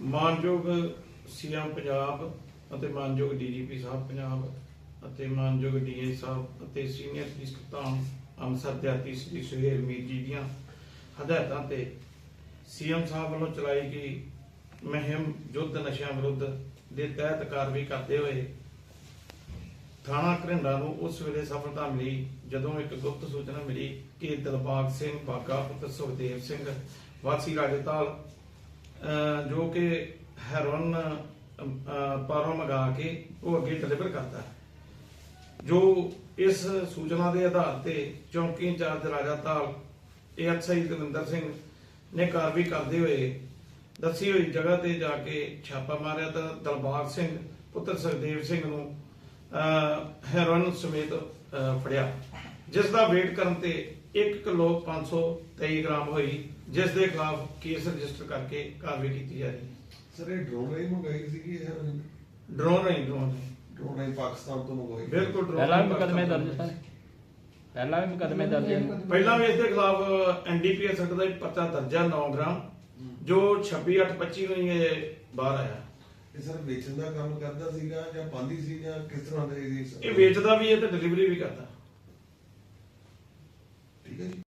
ਮਾਨਯੋਗ ਸੀਐਮ ਪੰਜਾਬ ਅਤੇ ਮਾਨਯੋਗ ਡੀਜੀਪੀ ਸਾਹਿਬ ਪੰਜਾਬ ਅਤੇ ਮਾਨਯੋਗ ਡੀਏ ਸਾਹਿਬ ਅਤੇ ਸੀਨੀਅਰ ਪੁਲਿਸ ਕਪਤਾਨ ਅੰਮ੍ਰਿਤਸਰ ਦਿਹਾਤੀ ਸ੍ਰੀ ਸੁਹੇਲ ਮੀਰ ਜੀ ਦੀਆਂ ਹਦਾਇਤਾਂ ਤੇ ਸੀਐਮ ਸਾਹਿਬ ਵੱਲੋਂ ਚਲਾਈ ਗਈ ਮੁਹਿੰਮ ਯੁੱਧ ਨਸ਼ਿਆਂ ਵਿਰੁੱਧ ਦੇ ਤਹਿਤ ਕਾਰਵਾਈ ਕਰਦੇ ਹੋਏ ਥਾਣਾ ਘਰਿੰਡਾ ਨੂੰ ਉਸ ਵੇਲੇ ਸਫਲਤਾ ਮਿਲੀ, ਜਦੋਂ ਇੱਕ ਗੁਪਤ ਸੂਚਨਾ ਮਿਲੀ ਕਿ ਦਿਲਬਾਗ ਸਿੰਘ ਬਾਗਾ ਪੁੱਤਰ ਸੁਖਦੇਵ ਸਿੰਘ ਵਾਸੀ ਰਾਜੇਤਾਲ ਅਹ ਜੋ ਕਿ ਹੈਰੋਨ ਪਾਰੋਂ ਮੰਗਾ ਕੇ ਉਹ ਅੱਗੇ ਡਿਲੀਵਰ ਕਰਦਾ। ਜੋ ਇਸ ਸੂਚਨਾ ਦੇ ਆਧਾਰ ਤੇ ਚੌਂਕੀ in charge Rajatal ASI Davinder Singh ਨੇ ਕਾਰਵਾਈ ਕਰਦੇ ਹੋਏ ਦੱਸੀ ਹੋਈ ਜਗ੍ਹਾ ਤੇ ਜਾ ਕੇ ਛਾਪਾ ਮਾਰਿਆ ਤਾਂ ਦਲਬਾਗ ਸਿੰਘ ਪੁੱਤਰ ਸੁਖਦੇਵ ਸਿੰਘ ਨੂੰ ਅਹ, ਹੈਰੋਇਨ ਸਮੇਤ ਫੜਿਆ। ਜਿਸ ਦਾ ਵੇਟ ਕਰਨ ਤੇ 1 ਕਿਲੋ 523 ਗ੍ਰਾਮ ਹੋਈ ਜਿਸ ਦੇ ਖਿਲਾਫ ਕੇਸ ਰਜਿਸਟਰ ਕਰਕੇ ਕਾਰਵਾਈ ਕੀਤੀ ਜਾ ਰਹੀ ਹੈ। ਸਰ ਇਹ ਡਰੋਨ ਰਾਹੀਂ ਮੰਗਾਈ ਸੀਗੀ ਇਹ ਡਰੋਨ ਨਹੀਂ ਡਰੋਨ ਨਹੀਂ ਡਰੋਨ ਰਾਹੀਂ ਪਾਕਿਸਤਾਨ ਤੋਂ ਮੰਗਵਾਈ ਬਿਲਕੁਲ drone ਪਹਿਲਾਂ ਵੀ ਮੁਕਦਮੇ। ਦਰਜ ਸਨ? ਪਹਿਲਾਂ ਵੀ ਮੁਕਦਮੇ ਦਰਜ ਹਨ ਪਹਿਲਾਂ ਵੀ ਇਸ ਦੇ ਖਿਲਾਫ ਐਨਡੀਪੀਐਸ ਐਕਟ ਦਾ ਇੱਕ ਪਰਚਾ ਦਰਜ ਹੈ 9 ਗ੍ਰਾਮ ਜੋ 26825 ਨੂੰ ਹੀ ਇਹ ਬਾਹਰ ਆਇਆ। ਇਹ ਸਰ ਵੇਚਣ ਦਾ ਕੰਮ ਕਰਦਾ ਸੀਗਾ ਜਾਂ ਪਾਉਂਦੀ ਸੀ ਜਾਂ ਕਿਸ ਤਰ੍ਹਾਂ ਦਾ ਇਹ ਇਹ ਵੇਚਦਾ ਵੀ ਹੈ ਤੇ ਡਿਲੀਵਰੀ ਵੀ ਕਰਦਾ। ঠিক আছে